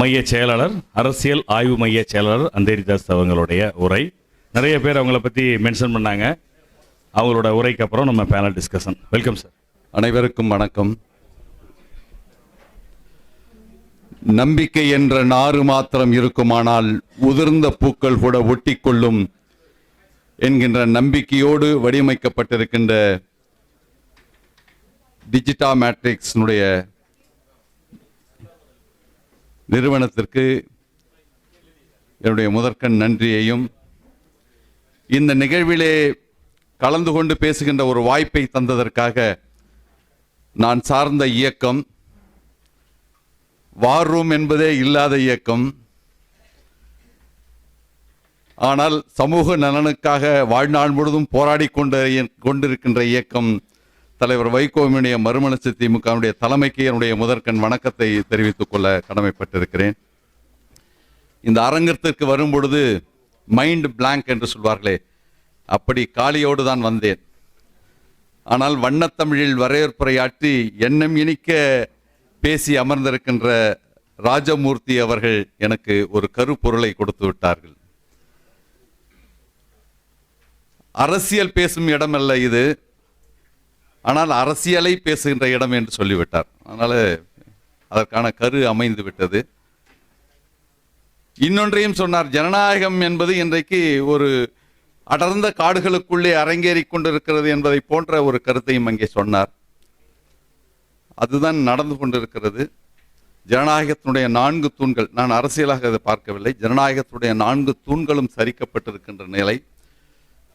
மைய செயலாளர் அரசியல் ஆய்வு மைய செயலாளர் அந்தேரிதாஸ் அவங்களுடைய உரை. நிறைய பேர் அவங்கள பற்றி மென்ஷன் பண்ணாங்க. அவங்களோட உரைக்கு அப்புறம் நம்ம பேனல் டிஸ்கஷன் வெல்கம் சார் அனைவருக்கும் வணக்கம். நம்பிக்கை என்ற நாறு மாத்திரம் இருக்குமானால் உதிர்ந்த பூக்கள் கூட ஒட்டிக்கொள்ளும் என்கின்ற நம்பிக்கையோடு வடிவமைக்கப்பட்டிருக்கின்ற டிஜிட்டா மேட்ரிக்ஸினுடைய நிறுவனத்திற்கு என்னுடைய முதற்கண் நன்றியையும் இந்த நிகழ்விலே கலந்து கொண்டு பேசுகின்ற ஒரு வாய்ப்பை தந்ததற்காக நான் சார்ந்த இயக்கம் வார் ரூம் என்பதே இல்லாத இயக்கம் ஆனால் சமூக நலனுக்காக வாழ்நாள் முழுதும் போராடி கொண்டு கொண்டிருக்கின்ற இயக்கம் தலைவர் வைகோவினுடைய மறுமலர்ச்சி திமுகவுடைய தலைமைக்கு என்னுடைய முதற்கண் வணக்கத்தை தெரிவித்துக் கொள்ள கடமைப்பட்டிருக்கிறேன். இந்த அரங்கத்திற்கு வரும் பொழுது மைண்ட் பிளாங்க் என்று சொல்வார்களே அப்படி காலியோடு தான் வந்தேன். ஆனால் வண்ணத்தமிழில் வரவேற்புரையாற்றி எண்ணம் இனிக்க பேசி அமர்ந்திருக்கின்ற ராஜமூர்த்தி அவர்கள் எனக்கு ஒரு கருப்பொருளை கொடுத்து விட்டார்கள். அரசியல் பேசும் இடமல்ல இது. ஆனால் அரசியலை பேசுகின்ற இடம் என்று சொல்லிவிட்டார். அதனால் அதற்கான கரு அமைந்து விட்டது. இன்னொன்றையும் சொன்னார் ஜனநாயகம் என்பது இன்றைக்கு ஒரு அடர்ந்த காடுகளுக்குள்ளே அரங்கேறிக் கொண்டிருக்கிறது என்பதை போன்ற ஒரு கருத்தையும் அங்கே சொன்னார். அதுதான் நடந்து கொண்டிருக்கிறது. ஜனநாயகத்தினுடைய நான்கு தூண்கள் நான் அரசியலாக அதை பார்க்கவில்லை. ஜனநாயகத்தினுடைய நான்கு தூண்களும் சரிக்கப்பட்டிருக்கின்ற நிலை.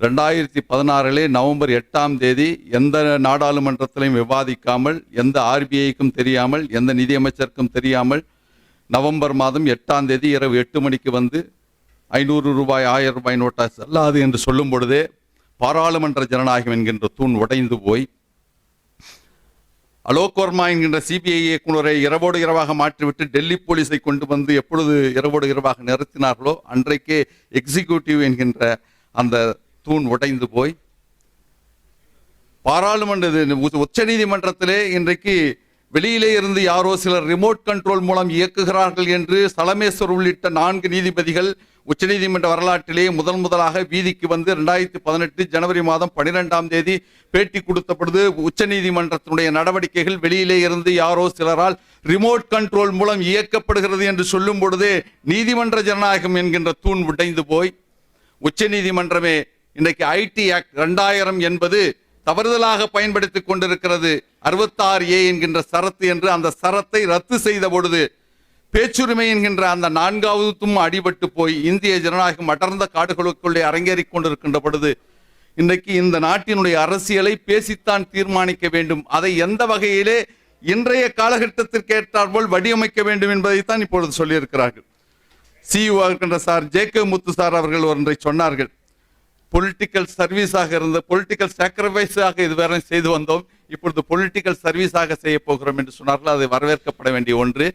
ரெண்டாயிரத்தி பதினாறிலே நவம்பர் எட்டாம் தேதி எந்த நாடாளுமன்றத்திலையும் விவாதிக்காமல் எந்த ஆர்பிஐக்கும் தெரியாமல் எந்த நிதியமைச்சருக்கும் தெரியாமல் நவம்பர் மாதம் எட்டாம் தேதி இரவு எட்டு மணிக்கு வந்து ஐநூறு ரூபாய் ஆயிரம் ரூபாய் நோட்டா செல்லாது என்று சொல்லும் பொழுதே பாராளுமன்ற ஜனநாயகம் என்கின்ற தூண் உடைந்து போய் அலோக் வர்மா என்கின்ற சிபிஐ இயக்குநரை இரவோடு இரவாக மாற்றிவிட்டு டெல்லி போலீஸை கொண்டு வந்து எப்பொழுது இரவோடு இரவாக நிறுத்தினார்களோ அன்றைக்கே எக்ஸிக்யூட்டிவ் என்கின்ற அந்த தூண் உடைந்து போய் பாராளுமன்ற உச்ச- நீதிமன்றத்திலே இன்றைக்கு வெளியிலே இருந்து யாரோ சிலர் ரிமோட் கண்ட்ரோல் மூலம் இயக்குகிறார்கள் என்று சலமேஸ்வர் உள்ளிட்ட நான்கு நீதிபதிகள் உச்சநீதிமன்ற வரலாற்றிலே முதன் முதலாக வீதிக்கு வந்து ரெண்டாயிரத்தி பதினெட்டு ஜனவரி மாதம் பனிரெண்டாம் தேதி பேட்டி கொடுத்தப்படுது உச்சநீதிமன்றத்தினுடைய நடவடிக்கைகள் வெளியிலே இருந்து யாரோ சிலரால் ரிமோட் கண்ட்ரோல் மூலம் இயக்கப்படுகிறது என்று சொல்லும் பொழுதே நீதிமன்ற ஜனநாயகம் என்கின்ற தூண் உடைந்து போய் உச்சநீதிமன்றமே இன்றைக்கு ஐடி ஆக்ட் ரெண்டாயிரம் என்பது தவறுதலாக பயன்படுத்தி கொண்டிருக்கிறது. அறுபத்தாறு ஏ என்கின்ற சரத்து என்று அந்த சரத்தை ரத்து செய்த பொழுது பேச்சுரிமை என்கின்ற அந்த நான்காவதும் அடிபட்டு போய் இந்திய ஜனநாயகம் அடர்ந்த காடுகளுக்குள்ளே அரங்கேறிக் கொண்டிருக்கின்ற பொழுது இன்றைக்கு இந்த நாட்டினுடைய அரசியலை பேசித்தான் தீர்மானிக்க வேண்டும். அதை எந்த வகையிலே இன்றைய காலகட்டத்திற்கு ஏற்றாற்போல் வடிவமைக்க வேண்டும் என்பதைத்தான் இப்பொழுது சொல்லியிருக்கிறார்கள். சிஇஓ இருக்கின்ற sir J K Muthu sir அவர்கள் ஒன்றை சொன்னார்கள். பொலிட்டிக்கல் சர்வீஸாக இருந்த பொலிட்டிக்கல் சாக்ரிஃபைஸாக இதுவரை செய்து வந்தோம். இப்பொழுது பொலிட்டிக்கல் சர்வீஸாக செய்ய போகிறோம் என்று சொன்னார்கள். அது வரவேற்கப்பட வேண்டிய ஒன்று.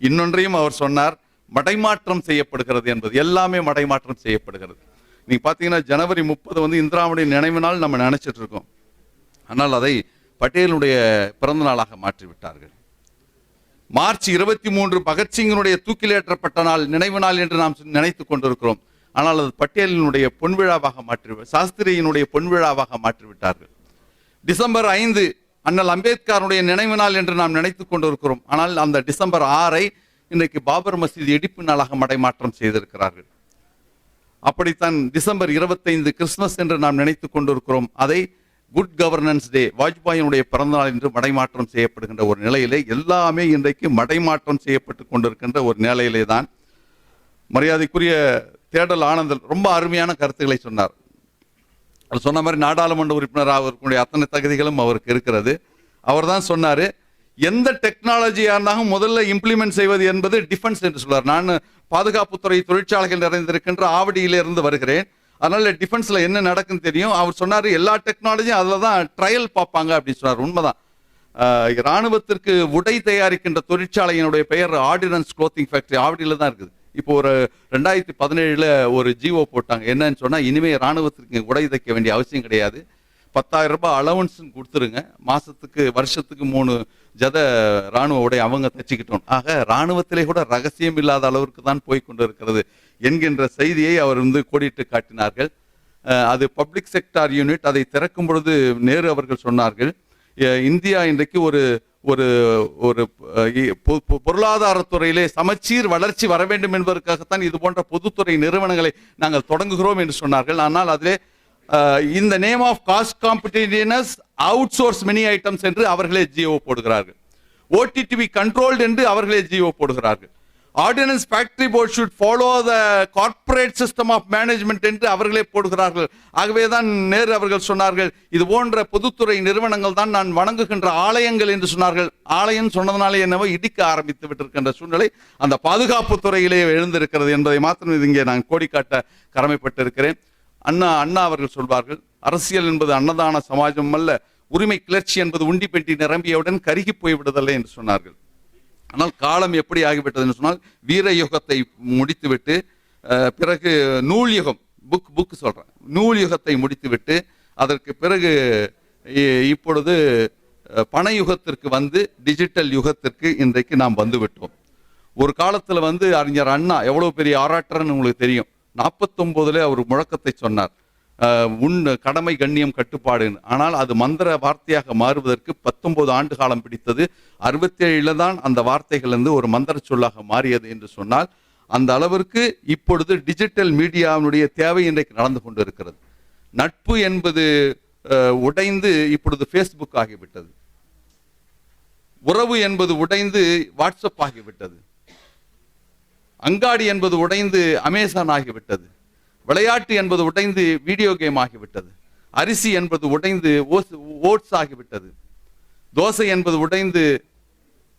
இன்னொன்றையும் அவர் சொன்னார். மடைமாற்றம் செய்யப்படுகிறது என்பது. எல்லாமே மடைமாற்றம் செய்யப்படுகிறது. நீங்கள் பார்த்தீங்கன்னா ஜனவரி முப்பது வந்து இந்திராவுடைய நினைவு நாள் நம்ம நினைச்சிட்டு இருக்கோம். ஆனால் அதை பட்டேலுடைய பிறந்த நாளாக மாற்றி விட்டார்கள் மார்ச் இருபத்தி மூன்று பகத்சிங்கினுடைய தூக்கிலேற்றப்பட்ட நாள் நினைவு நாள் என்று நாம் நினைத்து கொண்டிருக்கிறோம். ஆனால் அது பட்டேலினுடைய பொன்விழாவாக மாற்றி சாஸ்திரியினுடைய பொன்விழாவாக மாற்றிவிட்டார்கள். டிசம்பர் ஐந்து அண்ணல் அம்பேத்கருடைய நினைவு நாள் என்று நாம் நினைத்து கொண்டிருக்கிறோம். ஆனால் அந்த டிசம்பர் ஆறை இன்றைக்கு பாபர் மசீது இடிப்பு நாளாக மடைமாற்றம் செய்திருக்கிறார்கள். அப்படித்தான் டிசம்பர் இருபத்தைந்து கிறிஸ்துமஸ் என்று நாம் நினைத்து கொண்டிருக்கிறோம். அதை குட் கவர்னன்ஸ் டே வாஜ்பாயினுடைய பிறந்தநாள் என்று மடைமாற்றம் செய்யப்படுகின்ற ஒரு நிலையிலே எல்லாமே இன்றைக்கு மடைமாற்றம் செய்யப்பட்டு கொண்டிருக்கின்ற ஒரு நிலையிலே தான் மரியாதைக்குரிய தேடல் ஆனந்தல் ரொம்ப அருமையான கருத்துக்களை சொன்னார். அவர் சொன்ன மாதிரி நாடாளுமன்ற உறுப்பினராக இருக்கக்கூடிய அத்தனை தகுதிகளும் அவருக்கு இருக்கிறது. அவர் தான் சொன்னார் எந்த டெக்னாலஜியாக இருந்தாலும் முதல்ல இம்ப்ளிமெண்ட் செய்வது என்பது டிஃபென்ஸ் என்று சொல்வார் நான் பாதுகாப்புத்துறை தொழிற்சாலைகள் நிறைந்திருக்கின்ற ஆவடியிலிருந்து வருகிறேன். அதனால் டிஃபென்ஸில் என்ன நடக்குன்னு தெரியும். அவர் சொன்னார் எல்லா டெக்னாலஜியும் அதில் தான் ட்ரையல் பார்ப்பாங்க அப்படின்னு சொன்னார். உண்மைதான். இராணுவத்திற்கு உடை தயாரிக்கின்ற தொழிற்சாலையினுடைய பெயர் ஆர்டினன்ஸ் க்ளோத்திங் ஃபேக்ட்ரி ஆவடியில் தான் இருக்குது. இப்போ ஒரு ரெண்டாயிரத்தி பதினேழுல ஒரு ஜிஓ போட்டாங்க. என்னன்னு சொன்னா இனிமே ராணுவத்திற்கு உடை தைக்க வேண்டிய அவசியம் கிடையாது. பத்தாயிரம் ரூபாய் அலவன்ஸ் கொடுத்துருங்க. மாசத்துக்கு வருஷத்துக்கு மூணு ஜத ராணுவ உடை அவங்க தச்சுக்கிட்டோம். ஆக ராணுவத்திலே கூட ரகசியம் இல்லாத அளவிற்கு தான் போய் கொண்டு இருக்கிறது என்கின்ற செய்தியை அவர் வந்து கோடிட்டு காட்டினார்கள். அது பப்ளிக் செக்டார் யூனிட் அதை திறக்கும் பொழுது நேரு அவர்கள் சொன்னார்கள் இந்தியா இன்றைக்கு ஒரு ஒரு ஒரு பொருளாதாரத்துறையிலே சமச்சீர் வளர்ச்சி வர வேண்டும் என்பதற்காகத்தான் இது போன்ற பொதுத்துறை நிறுவனங்களை நாங்கள் தொடங்குகிறோம் என்று சொன்னார்கள். ஆனால் அதிலே இந்த name of cost competitiveness outsource many items என்று அவர்களே ஜியோ போடுகிறார்கள். ஓடிடிவி கண்ட்ரோல்டு என்று அவர்களே ஜியோ போடுகிறார்கள். Ordinance factory board should follow the corporate system of management என்று அவர்களே போடுகிறார்கள். ஆகவே தான் நேரு அவர்கள் சொன்னார்கள் இது போன்ற பொதுத்துறை நிறுவனங்கள் தான் நான் வணங்குகின்ற ஆலயங்கள் என்று சொன்னார்கள். ஆலயம் சொன்னதுனாலே என்னவோ இடிக்க ஆரம்பித்து விட்டிருக்கின்ற சூழ்நிலை அந்த பாதுகாப்பு துறையிலே எழுந்திருக்கிறது என்பதை மாத்திரம் இது இங்கே நான் கோடிக்காட்ட கடமைப்பட்டிருக்கிறேன். அண்ணா அண்ணா அவர்கள் சொல்வார்கள் அரசியல் என்பது அன்னதான சமாஜம் அல்ல உரிமை கிளர்ச்சி என்பது உண்டி பெட்டி நிரம்பியவுடன் கருகி போய்விடுதல்ல என்று சொன்னார்கள். ஆனால் காலம் எப்படி ஆகிவிட்டது என்று சொன்னால் வீர யுகத்தை முடித்துவிட்டு பிறகு நூல் யுகம் புக் புக் சொல்கிறேன் நூல் யுகத்தை முடித்துவிட்டு அதற்கு பிறகு இ- இப்பொழுது பண யுகத்திற்கு வந்து டிஜிட்டல் யுகத்திற்கு இன்றைக்கு நாம் வந்து விட்டோம் ஒரு காலத்தில் வந்து அறிஞர் அண்ணா எவ்வளோ பெரிய ஆராட்டர்னு உங்களுக்கு தெரியும். நாற்பத்தொம்போதுலேயே அவர் முழக்கத்தை சொன்னார். உன் கடமை கண்ணியம் கட்டுப்பாடு. ஆனால் அது மந்திர வார்த்தையாக மாறுவதற்கு பத்தொன்பது ஆண்டு காலம் பிடித்தது. அறுபத்தி ஏழுல தான் அந்த வார்த்தைகள் வந்து ஒரு மந்திர சொல்லாக மாறியது என்று சொன்னால் அந்த அளவிற்கு இப்பொழுது டிஜிட்டல் மீடியாவினுடைய தேவை இன்றைக்கு நடந்து கொண்டு இருக்கிறது நட்பு என்பது அஹ், உடைந்து இப்பொழுது ஃபேஸ்புக் ஆகிவிட்டது. உறவு என்பது உடைந்து வாட்ஸ்அப் ஆகிவிட்டது. அங்காடி என்பது உடைந்து அமேசான் ஆகிவிட்டது. விளையாட்டு என்பது உடைந்து வீடியோ கேம் ஆகிவிட்டது. அரிசி என்பது உடைந்து ஓஸ்- ஓட்ஸ் ஆகிவிட்டது. தோசை என்பது உடைந்து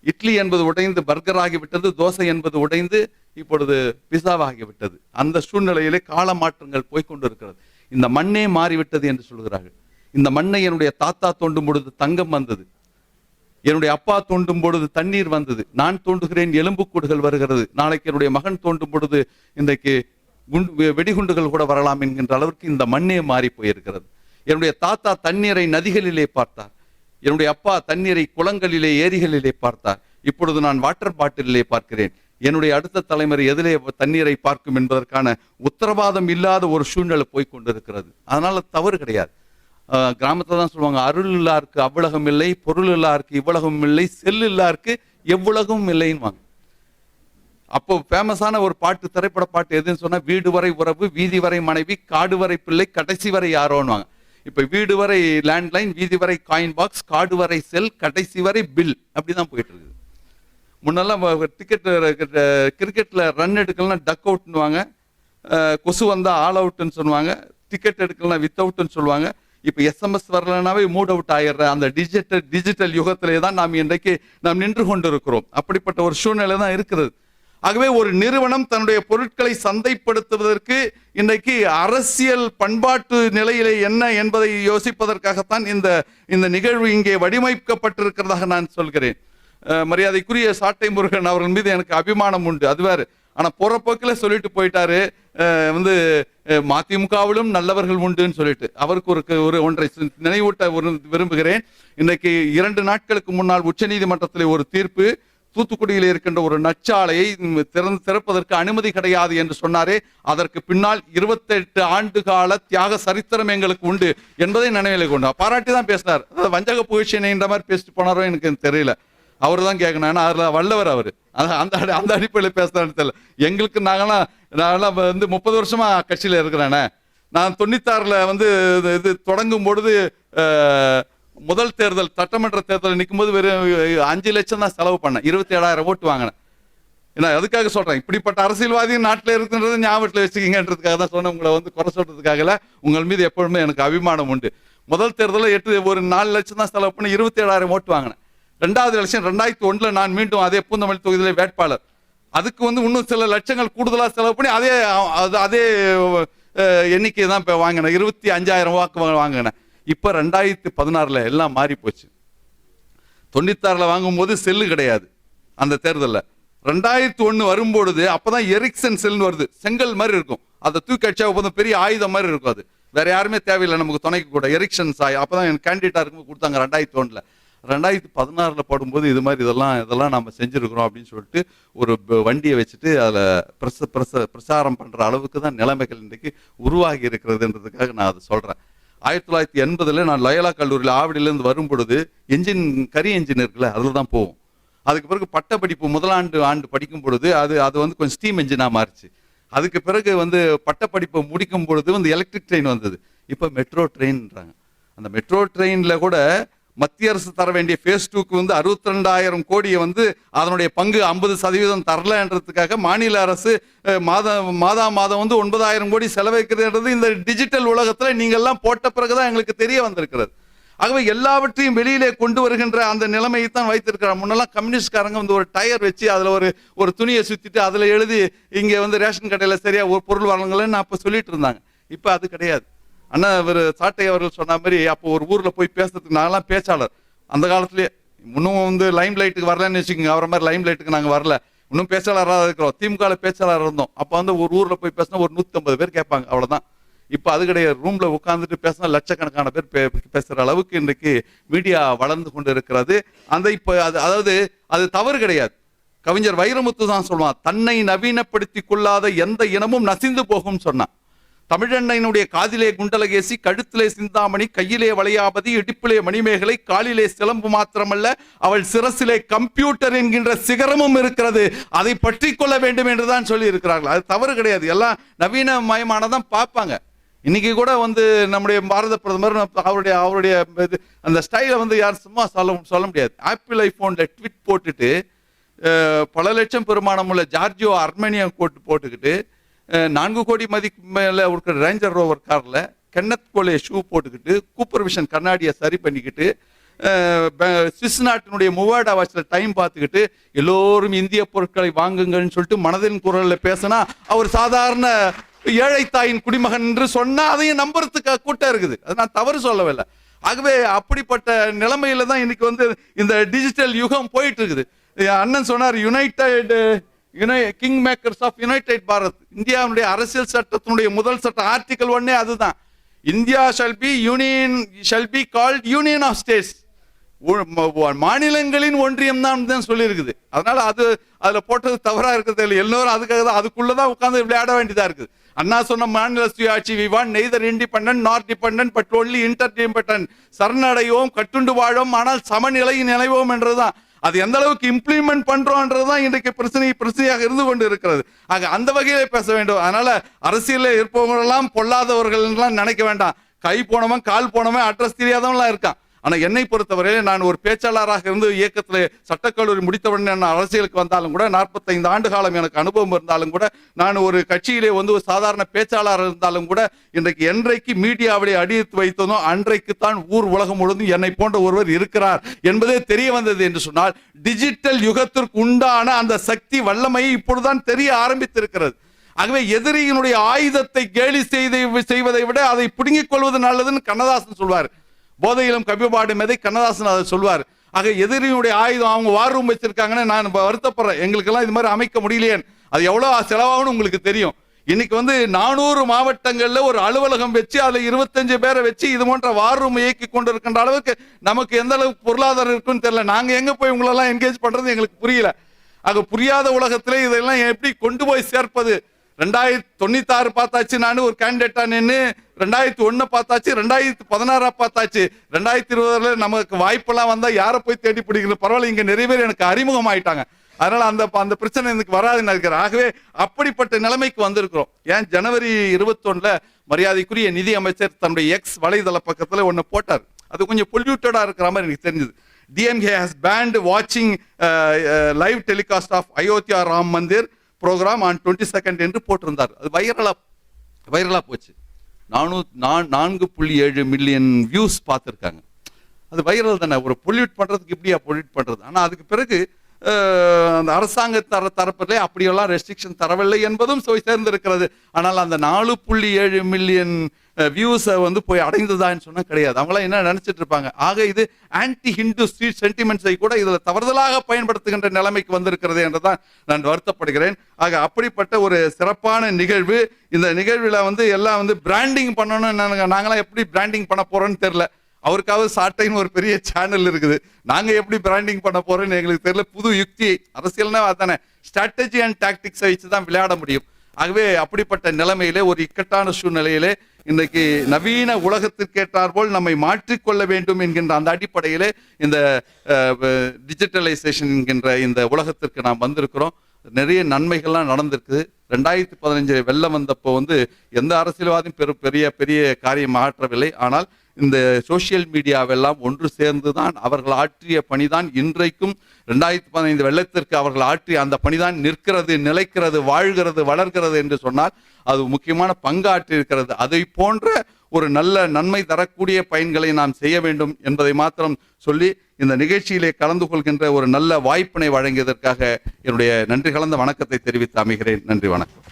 இட்லி என்பது உடைந்து பர்கர் ஆகிவிட்டது. தோசை என்பது உடைந்து இப்பொழுது பிசாவாகிவிட்டது அந்த சூழ்நிலையிலே கால மாற்றங்கள் போய்க்கொண்டிருக்கிறது. இந்த மண்ணே மாறிவிட்டது என்று சொல்கிறார்கள். இந்த மண்ணை என்னுடைய தாத்தா தோண்டும் பொழுது தங்கம் வந்தது. என்னுடைய அப்பா தோண்டும் பொழுது தண்ணீர் வந்தது. நான் தோண்டுகிறேன் எலும்புக்கூடுகள் வருகிறது. நாளைக்கு என்னுடைய மகன் தோண்டும் பொழுது இன்றைக்கு குண்டு வெ- வெடிகுண்டுகள் கூட வரலாம் என்கின்ற அளவிற்கு இந்த மண்ணே மாறி போயிருக்கிறது. என்னுடைய தாத்தா தண்ணீரை நதிகளிலே பார்த்தார். என்னுடைய அப்பா தண்ணீரை குளங்களிலே ஏரிகளிலே பார்த்தார். இப்பொழுது நான் வாட்டர் பாட்டிலே பார்க்கிறேன். என்னுடைய அடுத்த தலைமுறை எதிலே தண்ணீரை பார்க்கும் என்பதற்கான உத்தரவாதம் இல்லாத ஒரு சூழ்நிலை போய் கொண்டிருக்கிறது. அதனால தவறு கிடையாது. கிராமத்தில் தான் சொல்லுவாங்க அருள் இல்லாருக்கு அவ்வளகம் இல்லை பொருள் இல்லாருக்கு இவ்வளகம் இல்லை செல் இல்லாருக்கு எவ்வளகும் இல்லைன்னு வாங்க அப்போ ஃபேமஸான ஒரு பாட்டு திரைப்பட பாட்டு எதுன்னு சொன்னா வீடு வரை உறவு வீதி வரை மனைவி காடு வரை பிள்ளை கடைசி வரை யாரோன்னுவாங்க. இப்ப வீடு வரை லேண்ட்லைன் வீதி வரை காயின் பாக்ஸ் காடு வரை செல் கடைசி வரை பில் அப்படிதான் போயிட்டு இருக்குது. முன்னெல்லாம் டிக்கெட் கிரிக்கெட்ல ரன் எடுக்கலாம் டக் அவுட்னுவாங்க கொசு வந்தா ஆல் அவுட்னு சொல்லுவாங்க. டிக்கெட் எடுக்கலாம் வித் அவுட்னு சொல்லுவாங்க. இப்போ எஸ்எம்எஸ் வரலனாவே மூட் அவுட் ஆயிடுற அந்த டிஜிட்டல் டிஜிட்டல் யுகத்திலே தான் நாம் இன்றைக்கு நாம் நின்று கொண்டிருக்கிறோம். அப்படிப்பட்ட ஒரு சூழ்நிலை தான் இருக்கிறது ஆகவே ஒரு நிறுவனம் தன்னுடைய பொருட்களை சந்தைப்படுத்துவதற்கு இன்றைக்கு அரசியல் பண்பாட்டு நிலையிலே என்ன என்பதை யோசிப்பதற்காகத்தான் இந்த இந்த நிகழ்வு இங்கே வடிவமைக்கப்பட்டிருக்கிறதாக நான் சொல்கிறேன். மரியாதைக்குரிய சாட்டை முருகன் அவர்கள் மீது எனக்கு அபிமானம் உண்டு. அது ஆனால் போகிற போக்கில் சொல்லிட்டு போயிட்டாரு. வந்து மதிமுகவிலும் நல்லவர்கள் உண்டுன்னு சொல்லிட்டு. அவருக்கு ஒரு ஒரு ஒன்றை நினைவூட்ட விரும்புகிறேன். இன்றைக்கு இரண்டு நாட்களுக்கு முன்னால் உச்சநீதிமன்றத்தில் ஒரு தீர்ப்பு. தூத்துக்குடியில் இருக்கின்ற ஒரு நச்சாலையை திறந்து திறப்பதற்கு அனுமதி கிடையாது என்று சொன்னாரே. அதற்கு பின்னால் இருபத்தெட்டு ஆண்டு கால தியாக சரித்திரம் எங்களுக்கு உண்டு என்பதை நினைவில் கொண்டு பாராட்டி தான் பேசினார். அதாவது வஞ்சக புகழ்ச்சியின்ற மாதிரி பேசிட்டு போனாரோ எனக்கு தெரியல. அவர் தான் கேட்கணும். ஏன்னா அதில் வல்லவர் அவர். அந்த அடி- அந்த அடிப்படையில் பேசுறான்னு தெரியல. எங்களுக்கு நாங்களாம் நாங்களாம் வந்து முப்பது வருஷமா கட்சியில் இருக்கிறேனே. நான் தொண்ணூத்தாறில் வந்து இது- இது தொடங்கும் பொழுது முதல் தேர்தல் சட்டமன்ற தேர்தல் நிற்கும்போது வெறும் அஞ்சு லட்சம் தான் செலவு பண்ணேன். இருபத்தி ஏழாயிரம் ஓட்டு வாங்கினேன். நான் அதுக்காக சொல்றேன். இப்படிப்பட்ட அரசியல்வாதி நாட்டில் இருக்குன்றது ஞாபகத்தில் வச்சுக்கிங்கன்றதுக்காக தான் சொன்னேன். உங்களை வந்து குறை சொல்றதுக்காகல உங்கள் மீது எப்பொழுதுமே எனக்கு அபிமானம் உண்டு. முதல் தேர்தலில் எட்டு ஒரு நாலு லட்சம் தான் செலவு பண்ணி இருபத்தி ஏழாயிரம் ஓட்டு வாங்கினேன். ரெண்டாவது எலெக்ஷன் ரெண்டாயிரத்தி ஒன்றில் நான் மீண்டும் அதே பூந்தமல்லி தொகுதியிலே வேட்பாளர். அதுக்கு வந்து இன்னும் சில லட்சங்கள் கூடுதலாக செலவு பண்ணி அதே அது அதே எண்ணிக்கை தான் இப்போ வாங்கினேன். இருபத்தி அஞ்சாயிரம் வாக்கு வாங்கினேன். இப்போ ரெண்டாயிரத்தி பதினாறில் எல்லாம் மாறி போச்சு. தொண்ணூத்தாறில் வாங்கும்போது செல்லு கிடையாது அந்த தேர்தலில். ரெண்டாயிரத்தி ஒன்று வரும்பொழுது அப்போ தான் எரிக்சன் செல்னு வருது. செங்கல் மாதிரி இருக்கும். அதை தூக்கி அடிச்சா போதும் பெரிய ஆயுதம் மாதிரி இருக்கும் அது. வேற யாருமே தேவையில்லை நமக்கு துணைக்கு கூட. எரிக்ஷன் சாய் அப்போ தான் என் கேண்டிடேட்டாக இருக்கும்போது கொடுத்தாங்க ரெண்டாயிரத்தி ஒன்றில் ரெண்டாயிரத்தி பதினாறில் போடும்போது இது மாதிரி இதெல்லாம் இதெல்லாம் நம்ம செஞ்சுருக்கிறோம் அப்படின்னு சொல்லிட்டு ஒரு வண்டியை வச்சுட்டு அதில் பிரச பிரச பிரச்சாரம் பண்ணுற அளவுக்கு தான் நிலைமைகள் இன்றைக்கு உருவாகி இருக்கிறதுன்றதுக்காக நான் அதை சொல்கிறேன் ஆயிரத்தி தொள்ளாயிரத்தி எண்பதுல நான் லயோலா கல்லூரியில் ஆவடியிலேருந்து வரும் பொழுது என்ஜின் கரி என்ஜின் இருக்குல்ல அதில் தான் போவோம். அதுக்கு பிறகு பட்ட படிப்பு முதலாண்டு ஆண்டு படிக்கும் பொழுது அது அது வந்து கொஞ்சம் ஸ்டீம் என்ஜினாக மாறிச்சு. அதுக்கு பிறகு வந்து பட்டப்படிப்பை முடிக்கும் பொழுது வந்து எலக்ட்ரிக் ட்ரெயின் வந்தது. இப்போ மெட்ரோ ட்ரெயின்ன்றாங்க அந்த மெட்ரோ ட்ரெயினில் கூட மத்திய அரசு தர வேண்டிய ஃபேஸ் டூக்கு வந்து அறுபத்தி ரெண்டாயிரம் கோடியை வந்து அதனுடைய பங்கு ஐம்பது சதவீதம் தரலன்றதுக்காக மாநில அரசு அஹ், மாதம் மாதா மாதம் வந்து ஒன்பதாயிரம் கோடி செலவழிக்கிறதுன்றது இந்த டிஜிட்டல் உலகத்தில் நீங்கள்லாம் போட்ட பிறகுதான் எங்களுக்கு தெரிய வந்திருக்கிறது. ஆகவே எல்லாவற்றையும் வெளியிலே கொண்டு வருகின்ற அந்த நிலைமையை தான் வைத்திருக்கிறார். முன்னெல்லாம் கம்யூனிஸ்ட்காரங்க வந்து ஒரு டயர் வச்சு அதில் ஒரு ஒரு துணியை சுற்றிட்டு அதில் எழுதி இங்கே வந்து ரேஷன் கடையில் சரியாக ஒரு பொருள் வரலங்களேன்னு அப்போ சொல்லிட்டு இருந்தாங்க. இப்போ அது கிடையாது. அண்ணா இவர் சாட்டை அவர்கள் சொன்ன மாதிரி அப்போ ஒரு ஊரில் போய் பேசுறதுக்கு நாங்களாம் பேச்சாளர். அந்த காலத்துலேயே இன்னும் வந்து லைம் லைட்டுக்கு வரலன்னு வச்சுக்கோங்க அவரை மாதிரி லைம் லைட்டுக்கு நாங்கள் வரல. இன்னும் பேச்சாளராக இருக்கிறோம். திமுக பேச்சாளர் இருந்தோம். அப்போ வந்து ஒரு ஊரில் போய் பேசினா ஒரு நூற்றம்பது பேர் கேட்பாங்க அவ்வளோதான் இப்போ அது கிடையாது. ரூமில் உட்காந்துட்டு பேசினா லட்சக்கணக்கான பேர் பே- பேசுகிற அளவுக்கு இன்றைக்கு மீடியா வளர்ந்து கொண்டு இருக்கிறது அந்த இப்போ அது அதாவது அது தவறு கிடையாது. கவிஞர் வைரமுத்து தான் சொல்லுவான் தன்னை நவீனப்படுத்தி கொள்ளாத எந்த இனமும் நசிந்து போகும் சொன்னான். தமிழண்ணனுடைய காதிலே குண்டலகேசி கழுத்திலே சிந்தாமணி கையிலே வளையாபதி இடுப்பிலே மணிமேகலை காலிலே சிலம்பு மாத்திரமல்ல அவள் சிரசிலே கம்ப்யூட்டர் என்கின்ற சிகரமும் இருக்கிறது. அதை பற்றி கொள்ள வேண்டும் என்றுதான் சொல்லி இருக்கிறார்கள் அது தவறு கிடையாது. எல்லாம் நவீன மயமானதான் பார்ப்பாங்க. இன்னைக்கு கூட வந்து நம்முடைய பாரத பிரதமர் அவருடைய அவருடைய இது அந்த ஸ்டைலை வந்து யாரும் சும்மா சொல்ல சொல்ல முடியாது. ஆப்பிள் ஐபோன்ல ட்விட் போட்டுட்டு பல லட்சம் பெருமானம் உள்ள ஜார்ஜியோ அர்மேனியா கோட்டு போட்டுக்கிட்டு நான்கு கோடி மதிப்பு மேலே இருக்கிற ரேஞ்சர் ரோவர் காரில் கென்னத் கோலே ஷூ போட்டுக்கிட்டு கூப்பர் விஷன் கண்ணாடியை சரி பண்ணிக்கிட்டு சுவிஸ் நாட்டினுடைய மூவாடா வாட்சில் டைம் பார்த்துக்கிட்டு எல்லோரும் இந்திய பொருட்களை வாங்குங்கன்னு சொல்லிட்டு மனதின் குரலில் பேசினா அவர் சாதாரண ஏழை தாயின் குடிமகன் என்று சொன்னால் அதையும் நம்புறதுக்கு கூட்டம் இருக்குது. அது நான் தவறு சொல்லவில்லை. ஆகவே அப்படிப்பட்ட நிலைமையில தான் இன்னைக்கு வந்து இந்த டிஜிட்டல் யுகம் போயிட்டு இருக்குது. அண்ணன் சொன்னார் united king makers of united Bharat இந்தியாவுடைய அரசியல் சட்டத்தினுடைய முதல் சட்டம் ஆர்டிகல் ஒன்னே அதுதான். India shall be union shall be called union of states மாநிலங்களின் ஒன்றியம் தான் தான் சொல்லியிருக்குது. அதனால அது அதில் போட்டது தவறாக இருக்கிறது இல்லை. எல்லோரும் அதுக்காக தான் அதுக்குள்ளதான் உட்காந்து விளையாட வேண்டியதாக இருக்குது. அண்ணா சொன்ன மாநில சுயாட்சி we want neither independent not dependent but only interdependent சரணடைவோம் கட்டுண்டு வாழோம் ஆனால் சமநிலை நிலைவோம் என்றதுதான். அது எந்த அளவுக்கு இம்ப்ளிமெண்ட் பண்றோம்ன்றதுதான் இன்றைக்கு பிரச்சனை பிரச்சனையாக இருந்து கொண்டு இருக்கிறது ஆக அந்த வகையிலே பேச வேண்டும். அதனால அரசியலில் இருப்பவங்களெல்லாம் பொல்லாதவர்கள் எல்லாம் நினைக்க வேண்டாம். கை போனவன் கால் போனவன் அட்ரஸ் தெரியாதவன்லாம் இருக்கான். ஆனால் என்னை பொறுத்தவரையிலே நான் ஒரு பேச்சாளராக இருந்து இயக்கத்தில் சட்டக்கல்லூரி முடித்தவுடனே நான் அரசியலுக்கு வந்தாலும் கூட 45 ஆண்டு காலம் எனக்கு அனுபவம் இருந்தாலும் கூட நான் ஒரு கட்சியிலே வந்து ஒரு சாதாரண பேச்சாளர் இருந்தாலும் கூட இன்றைக்கு என்றைக்கு மீடியாவிலே அடியெடுத்து வைத்ததும் அன்றைக்கு தான் ஊர் உலகம் முழுவதும் என்னை போன்ற ஒருவர் இருக்கிறார் என்பதே தெரிய வந்தது என்று சொன்னால் டிஜிட்டல் யுகத்திற்கு உண்டான அந்த சக்தி வல்லமை இப்பொழுதுதான் தெரிய ஆரம்பித்திருக்கிறது. ஆகவே எதிரியினுடைய ஆயுதத்தை கேலி செய்து செய்வதை விட அதை பிடுங்கிக் கொள்வது நல்லதுன்னு கண்ணதாசன் சொல்வார். போதையிலும் கவிபாடு எதை கண்ணதாசன் அதை சொல்வார். ஆக எதிரியினுடைய ஆயுதம் அவங்க வார் ரூம் வச்சிருக்காங்கன்னு நான் வருத்தப்படுறேன். எங்களுக்கெல்லாம் இது மாதிரி அமைக்க முடியலையே அது எவ்வளோ செலவாகும்னு உங்களுக்கு தெரியும். இன்னைக்கு வந்து நானூறு மாவட்டங்களில் ஒரு அலுவலகம் வச்சு அதில் இருபத்தஞ்சு பேரை வச்சு இது போன்ற வார் ரூம் இயக்கி கொண்டு இருக்கின்ற அளவுக்கு நமக்கு எந்த அளவுக்கு பொருளாதாரம் இருக்குன்னு தெரியல. நாங்கள் எங்கே போய் உங்களெல்லாம் என்கேஜ் பண்ணுறது எங்களுக்கு புரியல. ஆக புரியாத உலகத்திலே இதெல்லாம் எப்படி கொண்டு போய் சேர்ப்பது? ரெண்டாயிரத்தி தொண்ணூத்தாறு பார்த்தாச்சு நான் ஒரு கேண்டிடேட்டா நின்று ரெண்டாயிரத்தி ஒன்று பார்த்தாச்சு ரெண்டாயிரத்தி பதினாறா பார்த்தாச்சு. ரெண்டாயிரத்தி இருபதுல நமக்கு வாய்ப்பெல்லாம் வந்தால் யாரை போய் தேடி பிடிக்கிறது பரவாயில்ல இங்கே நிறைய பேர் எனக்கு அறிமுகம் ஆயிட்டாங்க அதனால அந்த அந்த பிரச்சனை எனக்கு வராதுன்னு நினைக்கிறேன். ஆகவே அப்படிப்பட்ட நிலைமைக்கு வந்திருக்கிறோம். ஏன் ஜனவரி இருபத்தொன்னுல மரியாதைக்குரிய நிதி அமைச்சர் தன்னுடைய எக்ஸ் வலைதள பக்கத்தில் ஒன்று போட்டார். அது கொஞ்சம் பொல்யூட்டடாக இருக்கிற மாதிரி எனக்கு தெரிஞ்சது. டிஎம்கே ஹஸ் பேண்ட் வாட்சிங் live telecast of Ayodhya Ram Mandir program on twenty second என்று போட்டிருந்தார். அது வைரலாக வைரலாக போச்சு. நானூ நான் நான்கு புள்ளி ஏழு மில்லியன் வியூஸ் பார்த்துருக்காங்க. அது வைரல் தானே ஒரு பொல்யூட் பண்ணுறதுக்கு இப்படியா பொல்யூட் பண்ணுறது ஆனால் அதுக்கு பிறகு அந்த அரசாங்க தர தரப்பிலே அப்படியெல்லாம் ரெஸ்ட்ரிக்ஷன் தரவில்லை என்பதும் போய் சேர்ந்திருக்கிறது. ஆனால் அந்த நாலு புள்ளி ஏழு மில்லியன் வியூஸை வந்து போய் அடைந்ததான்னு சொன்னால் கிடையாது. அவங்களாம் என்ன நினச்சிட்டு இருப்பாங்க? ஆக இது ஆன்டி ஹிந்து ஸ்ட்ரீட் சென்டிமெண்ட்ஸை கூட இதில் தவறுதலாக பயன்படுத்துகின்ற நிலைமைக்கு வந்திருக்கிறது என்றுதான் நான் வருத்தப்படுகிறேன். ஆக அப்படிப்பட்ட ஒரு சிறப்பான நிகழ்வு இந்த நிகழ்வில் வந்து எல்லாம் வந்து பிராண்டிங் பண்ணணும்னு நாங்களாம் எப்படி பிராண்டிங் பண்ண போகிறோன்னு தெரில அவருக்காவது சாட்டைன்னு ஒரு பெரிய சேனல் இருக்குது. நாங்க எப்படி பிராண்டிங் பண்ண போறோம்னு எங்களுக்கு தெரியல. புது யுக்தி அரசியல்னா அதானே. ஸ்ட்ராட்டஜி அண்ட் டாக்டிக்ஸை வச்சு தான் விளையாட முடியும். ஆகவே அப்படிப்பட்ட நிலைமையிலே ஒரு இக்கட்டான சூழ்நிலையிலே இன்றைக்கு நவீன உலகத்திற்கேற்றாற்போல் நம்மை மாற்றிக்கொள்ள வேண்டும் என்கின்ற அந்த அடிப்படையிலே இந்த டிஜிட்டலைசேஷன் என்கின்ற இந்த உலகத்திற்கு நாம் வந்திருக்கிறோம். நிறைய நன்மைகள்லாம் நடந்திருக்குது. ரெண்டாயிரத்தி பதினஞ்சு வெள்ளம் வந்தப்போ வந்து எந்த அரசியல்வாதியும் பெரு பெரிய பெரிய காரியம் ஆற்றவில்லை ஆனால் இந்த சோஷியல் மீடியாவெல்லாம் ஒன்று சேர்ந்து தான் அவர்கள் ஆற்றிய பணிதான் இன்றைக்கும் ரெண்டாயிரத்தி பதினைந்து வெள்ளத்திற்கு அவர்கள் ஆற்றிய அந்த பணிதான் நிற்கிறது நிலைக்கிறது வாழ்கிறது வளர்கிறது என்று சொன்னால் அது முக்கியமான பங்காற்றி இருக்கிறது அதை போன்ற ஒரு நல்ல நன்மை தரக்கூடிய பயன்களை நாம் செய்ய வேண்டும் என்பதை மாத்திரம் சொல்லி இந்த நிகழ்ச்சியிலே கலந்து கொள்கின்ற ஒரு நல்ல வாய்ப்பினை வழங்கியதற்காக என்னுடைய நன்றி கலந்த வணக்கத்தை தெரிவித்து அமைகிறேன். நன்றி வணக்கம்.